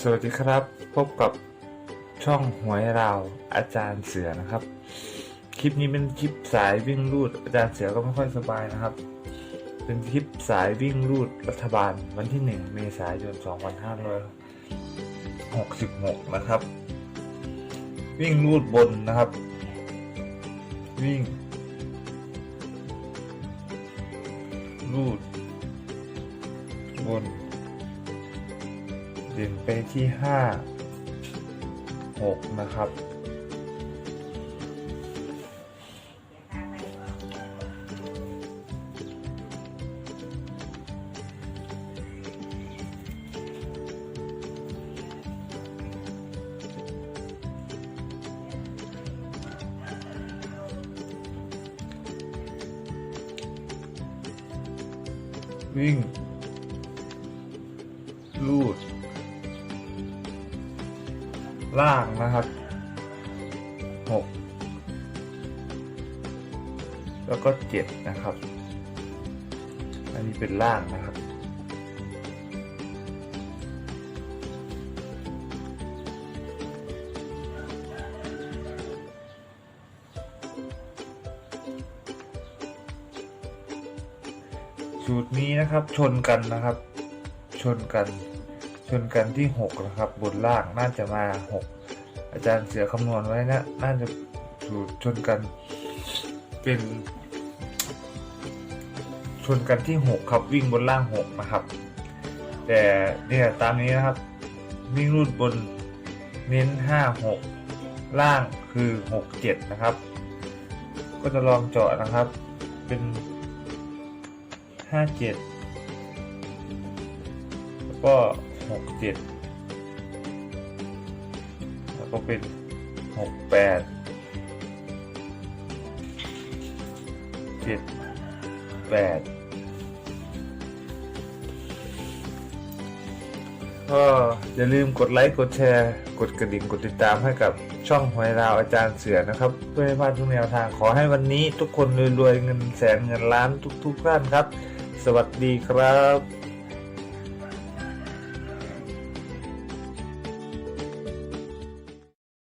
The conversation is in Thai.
สวัสดีครับ พบกับช่องหวยเราอาจารย์เสือนะครับ คลิปนี้เป็นคลิปสายวิ่งรูด อาจารย์เสือก็ไม่ค่อยสบายนะครับ เป็นคลิปสายวิ่งรูดรัฐบาลวันที่1เมษายน2566นะครับ วิ่งรูดบนนะครับ วิ่ง รูด บน เด่นไปที่ห้าหกนะครับ วิ่งลูด ล่างนะครับหกแล้วก็เจ็ดนะครับ อันนี้เป็นล่างนะครับ สูตรนี้นะครับชนกันนะครับ ชนกัน ชนกันที่หกนะครับ บนล่างน่าจะมาหกอาจารย์เสือคำนวณไว้นะน่าจะสูตรชนกันเป็นชนกันที่หกครับวิ่งบนล่างหกนะครับ แต่เนี่ยตามนี้นะครับวิ่งรูดบนเน้นห้าหกล่างคือหกเจ็ดนะครับ ก็จะลองเจาะนะครับ เป็นห้าเจ็ดแล้วก็ หกเจ็ดแล้วก็เป็นหกแปดเจ็ดแปดก็อย่าลืมกดไลค์ กดแชร์ กดกระดิ่ง กดติดตามให้กับช่องหวยราวอาจารย์เสือนะครับ เพื่อให้พลาดทุกแนวทางขอให้วันนี้ทุกคนรวยๆเงินแสนเงินล้านทุกๆท่านครับ สวัสดีครับ